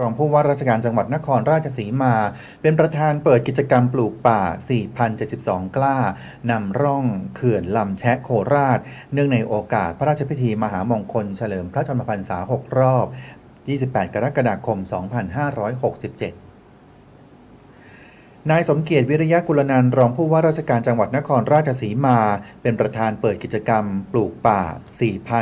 รองผู้ว่าราชการจังหวัดนครราชสีมา เป็นประธานเปิดกิจกรรมปลูกป่า 4,072 กล้านำร่องเขื่อนลำแชะโคราช เนื่องในโอกาสพระราชพิธีมหามงคลเฉลิมพระชนมพรรษา 6 รอบ 28 กรกฎาคม 2567 นายสมเกียรติวิริยะกุลนันรองผู้ว่าราชการจังหวัดนครราชสีมา เป็นประธานเปิดกิจกรรม ปลูกป่า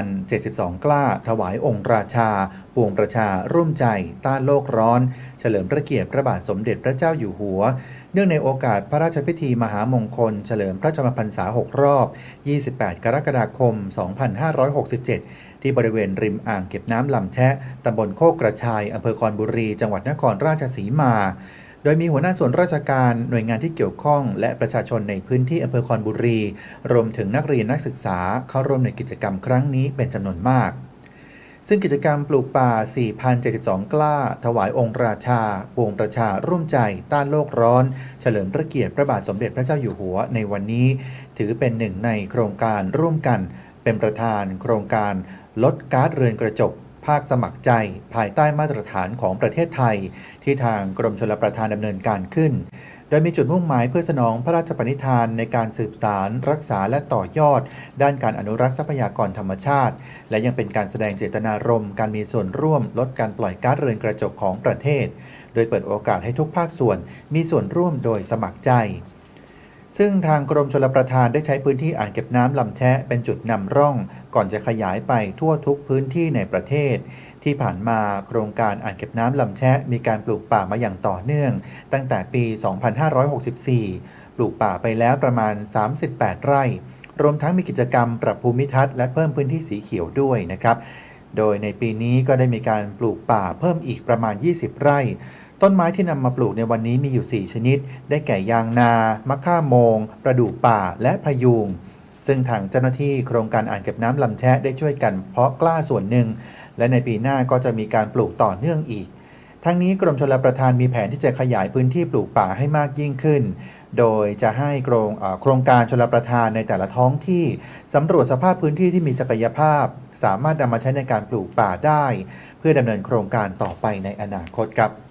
4,072 กล้า ถวายองค์ราชา ปวงประชา ร่วมใจ ต้านโลกร้อน เฉลิมพระเกียรติพระบาทสมเด็จพระเจ้าอยู่หัว เนื่องในโอกาสพระราชพิธีมหามงคล เฉลิมพระชนมพรรษา 6 รอบ 28 กรกฎาคม 2567 ที่บริเวณริมอ่างเก็บน้ำลำแชะตำบลโคกกระชายอำเภอคอนบุรี จังหวัดนครราชสีมา โดยมีหัวหน้าส่วนราชการหน่วยงานที่เกี่ยวข้อง และประชาชนในพื้นที่อำเภอคอนบุรี รวมถึงนักเรียนนักศึกษาเข้าร่วมในกิจกรรมครั้งนี้เป็นจำนวนมาก ซึ่งกิจกรรมปลูกป่า 4,072 กล้า ถวายองค์ราชาปวงประชาร่วมใจ ต้านโลกร้อน เฉลิมพระเกียรติพระบาทสมเด็จพระเจ้าอยู่หัวในวันนี้ ถือเป็นหนึ่งในโครงการร่วมกัน เป็นประธาน โครงการลดก๊าซเรือนกระจก ภาคสมัครใจภายใต้มาตรฐานของประเทศไทย ที่ทางกรมชลประทานดำเนินการขึ้น โดยมีจุดมุ่งหมายเพื่อสนองพระราชปณิธานในการสืบสาร รักษาและต่อยอด ด้านการอนุรักษ์ทรัพยากรธรรมชาติ และยังเป็นการแสดงเจตนารมณ์การมีส่วนร่วม ลดการปล่อยก๊าซเรือนกระจกของประเทศ โดยเปิดโอกาสให้ทุกภาคส่วนมีส่วนร่วมโดยสมัครใจ ซึ่งทางกรมชลประทานได้ใช้พื้นที่อ่างเก็บน้ำลำแชะเป็นจุดนำร่อง ก่อนจะขยายไปทั่วทุกพื้นที่ในประเทศ ที่ผ่านมาโครงการอ่างเก็บน้ำลำแชะมีการปลูกป่ามาอย่างต่อเนื่อง ตั้งแต่ปี 2564 ปลูกป่าไปแล้วประมาณ 38 ไร่ รวมทั้งมีกิจกรรมปรับภูมิทัศน์และเพิ่มพื้นที่สีเขียวด้วยนะครับ โดยในปีนี้ก็ได้มีการปลูกป่าเพิ่มอีกประมาณ 20 ไร่ ต้นไม้ที่นำมาปลูกในวันนี้มีอยู่ 4 ชนิด ได้แก่ยางนา มะข่าโมง ประดู่ป่า และพยูงซึ่งทางเจ้าหน้าที่โครงการอ่างเก็บน้ำลำแชะได้ช่วยกันเพาะกล้าส่วนหนึ่ง และในปีหน้าก็จะมีการปลูกต่อเนื่องอีก ทั้งนี้กรมชลประทานมีแผนที่จะขยายพื้นที่ปลูกป่าให้มากยิ่งขึ้น โดยจะให้โครงโครงการชลประทานในแต่ละท้องที่สำรวจสภาพพื้นที่ที่มีศักยภาพ สามารถนำมาใช้ในการปลูกป่าได้ เพื่อดำเนินโครงการต่อไปในอนาคตครับ